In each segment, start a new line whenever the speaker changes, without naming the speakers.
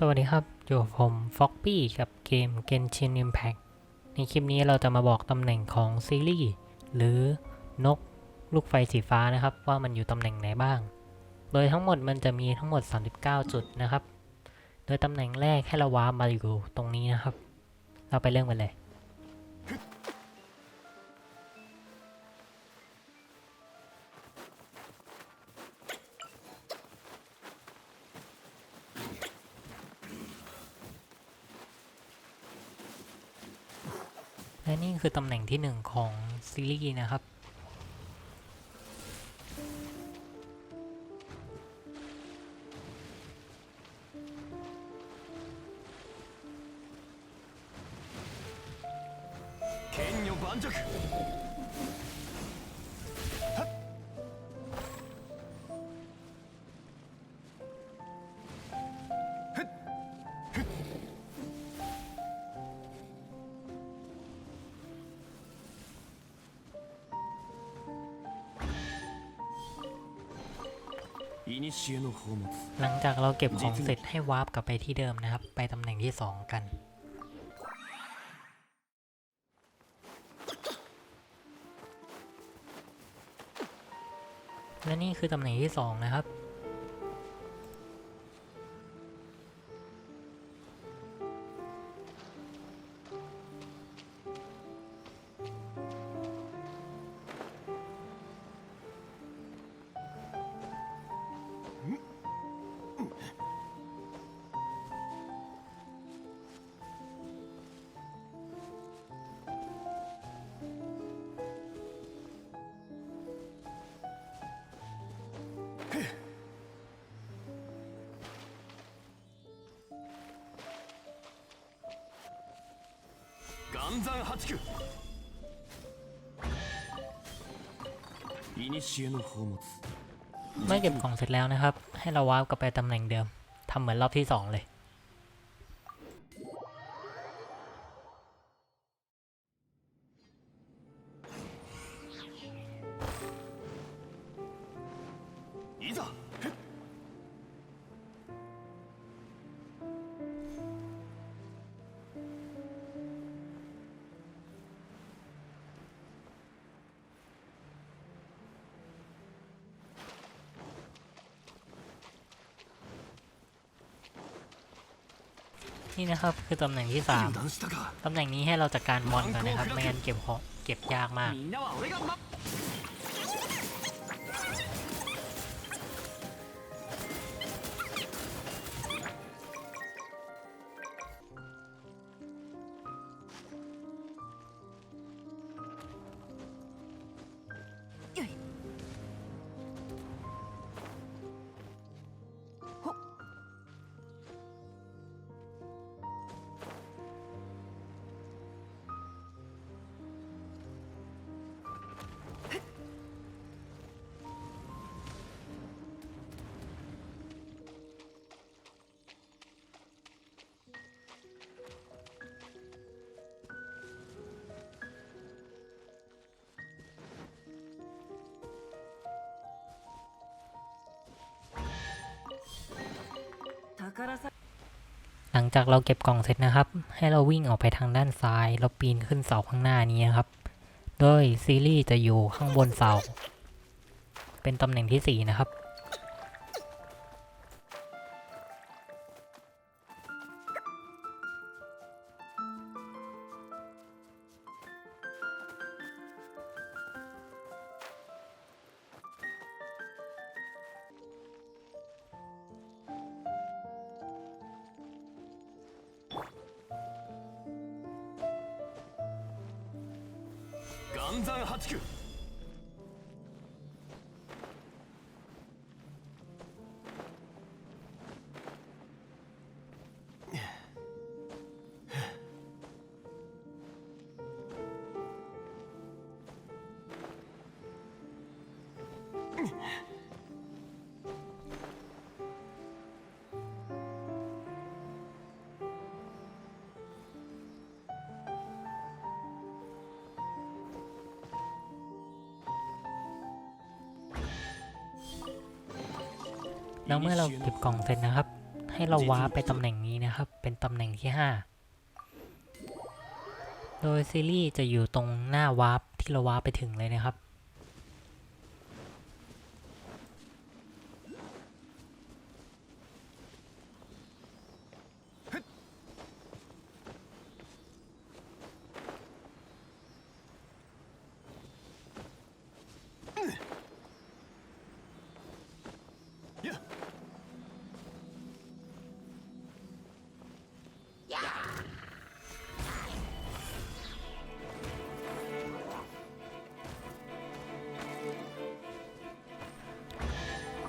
สวัสดีครับ อยู่ผมฟ็อกปี้กับเกม Genshin Impact ในคลิปนี้เราจะมาบอกตำแหน่งของซีรีส์หรือนกลูกไฟสีฟ้านะครับ ว่ามันอยู่ตำแหน่งไหนบ้าง โดยทั้งหมดมันจะมีทั้งหมด 39 จุดนะครับ โดยตำแหน่งแรกให้เราว้ามาอยู่ตรงนี้นะครับ เราไปเรื่องกันเลย และนี่คือตำแหน่งที่หนึ่งของซีรีส์นะครับ
剣女盤石
หลังจากเราเก็บของเสร็จให้วาร์ปกลับไปที่เดิมนะครับ ไปตำแหน่งที่ 2 กัน และนี่คือตำแหน่งที่ 2 นะครับ
岩山八九いにしえの宝物
เมื่อเก็บของเสร็จแล้วนะครับ ให้เราวาร์ปกลับไปตำแหน่งเดิมทำเหมือนรอบที่ 2 เลย นี่นะครับคือตำแหน่งที่3ตำแหน่งนี้ให้เราจัดการมอนก่อนนะครับ ไม่งั้นเก็บเก็บยากมาก หลังจากเราเก็บกล่องเสร็จนะครับ ให้เราวิ่งออกไปทางด้านซ้ายเราปีนขึ้นเสาข้างหน้านี้นะครับ โดยซีรีส์จะอยู่ข้างบนเสา เป็นตำแหน่งที่ 4 นะครับ
4389
แล้วเมื่อเราเก็บกล่องเสร็จนะครับ ให้เราว้าไปตำแหน่งนี้นะครับ เป็นตำแหน่งที่ 5 โดยซีรีส์จะอยู่ตรงหน้าวาร์ปที่เราว้าร์ปไปถึงเลยนะครับ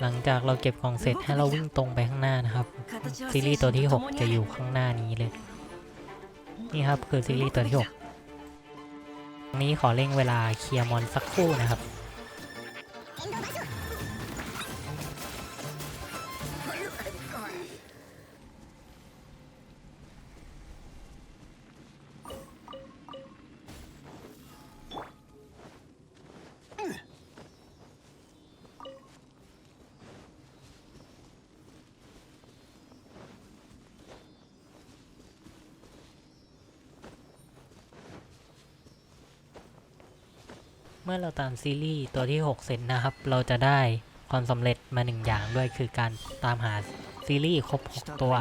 หลังจากเราเก็บของเสร็จให้เราวิ่งตรงไปข้างหน้านะครับ ซีรีส์ตัวที่ 6 จะอยู่ข้างหน้านี้เลย นี่ครับคือซีรีส์ตัวที่ 6 นี้ขอเร่งเวลาเคลียร์มอนสักครู่นะครับ มื่อเราตามซีรีส์ตัวที่ 6 เสร็จนะครับ เราจะได้ความสำเร็จมาหนึ่งอย่างด้วยคือการตามหาซีรีส์ครบ 6 ตัว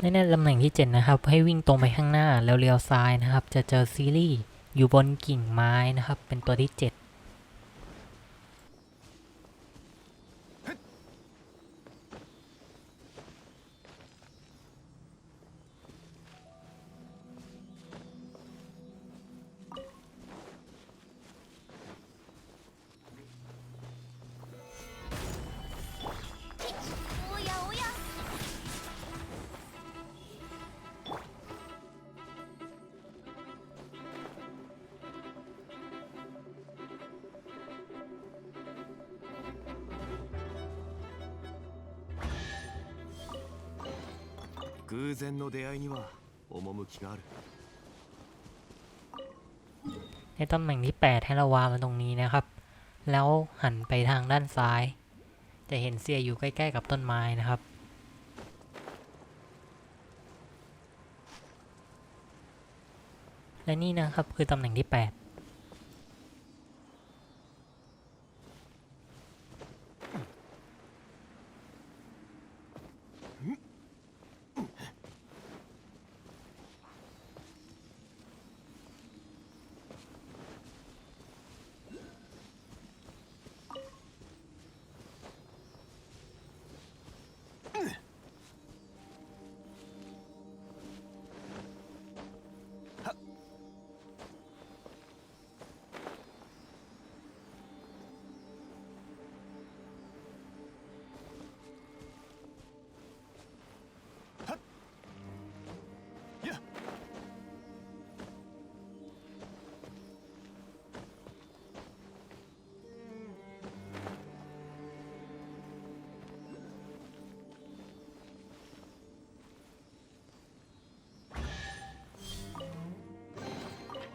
แน่ๆตำแหน่งที่ 7 นะครับ ให้วิ่งตรงไปข้างหน้าแล้วเลี้ยวซ้ายนะครับ จะเจอซีรีส์อยู่บนกิ่งไม้นะครับ เป็นตัวที่ 7
偶然の出会いには趣がある
ในตำแหน่งที่ 8 ให้เราวางมันตรงนี้นะครับ แล้วหันไปทางด้านซ้าย จะเห็นเสียอยู่ใกล้ๆกับต้นไม้นะครับ และนี่นะครับคือตำแหน่งที่ 8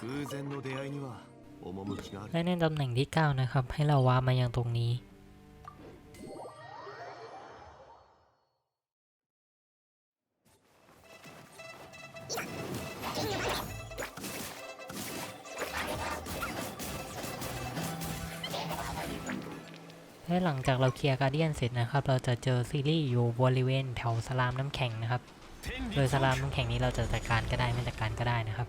偶然の出会いには趣がある
และในตำแหน่งที่ 9 นะครับ ให้เราว้ามายังตรงนี้ และหลังจากเราเคลียร์การเดียนเสร็จนะครับ เราจะเจอซีรีส์อยู่บริเวณแถวสลามน้ำแข็งนะครับ
天
โดย
理
สลามน้ำแข็งนี้เราจะจัดการก็ได้ไม่จัดการก็ได้นะครับ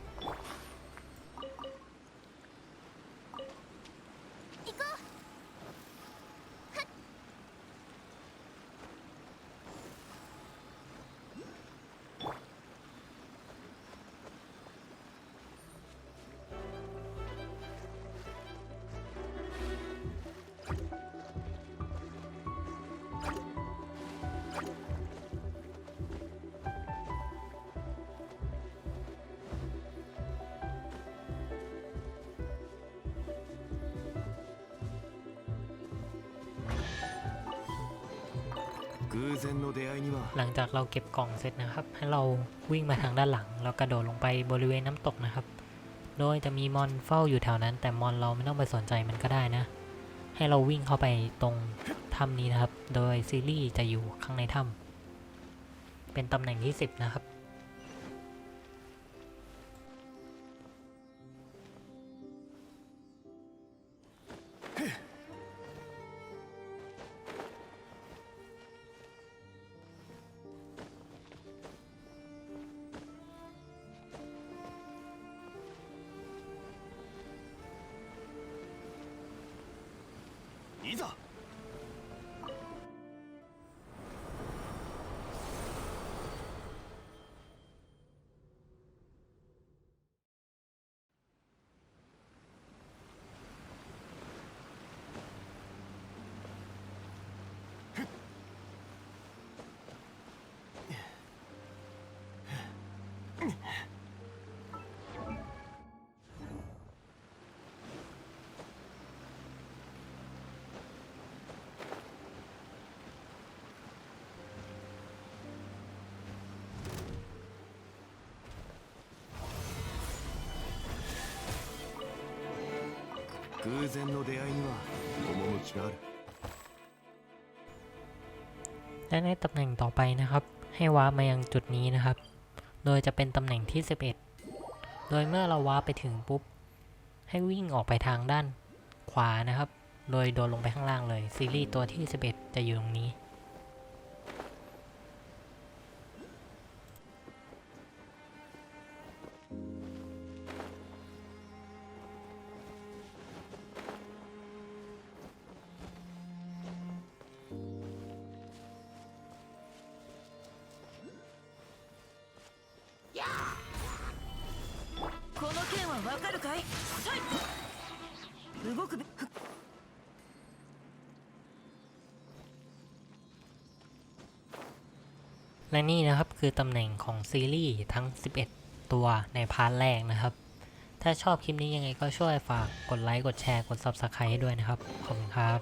หลังจากเราเก็บกล่องเสร็จนะครับ ให้เราวิ่งมาทางด้านหลัง แล้วกระโดดลงไปบริเวณน้ำตกนะครับ โดยจะมีมอนเฝ้าอยู่แถวนั้น แต่มอนเราไม่ต้องไปสนใจมันก็ได้นะ ให้เราวิ่งเข้าไปตรงถ้ำนี้นะครับ โดยซีรีส์จะอยู่ข้างในถ้ำเป็นตำแหน่งที่ 10 นะครับ
偶然の出会いには趣がある
และในตำแหน่งต่อไปนะครับ ให้ว้าร์ปมายังจุดนี้นะครับ โดยจะเป็นตำแหน่งที่ 11 โดยเมื่อเราว้าร์ปไปถึงปุ๊บ ให้วิ่งออกไปทางด้านขวานะครับ โดยโดนลงไปข้างล่างเลย ซีรีส์ตัวที่ 11 จะอยู่ตรงนี้
この件はわかるかい動くべ
และนี่นะครับคือตำแหน่งของซีรีส์ทั้ง 11 ตัวในพาร์ทแรกนะครับ ถ้าชอบคลิปนี้ยังไงก็ช่วยฝากกดไลค์ กดแชร์ กด Subscribe ให้ด้วยนะครับ ขอบคุณครับ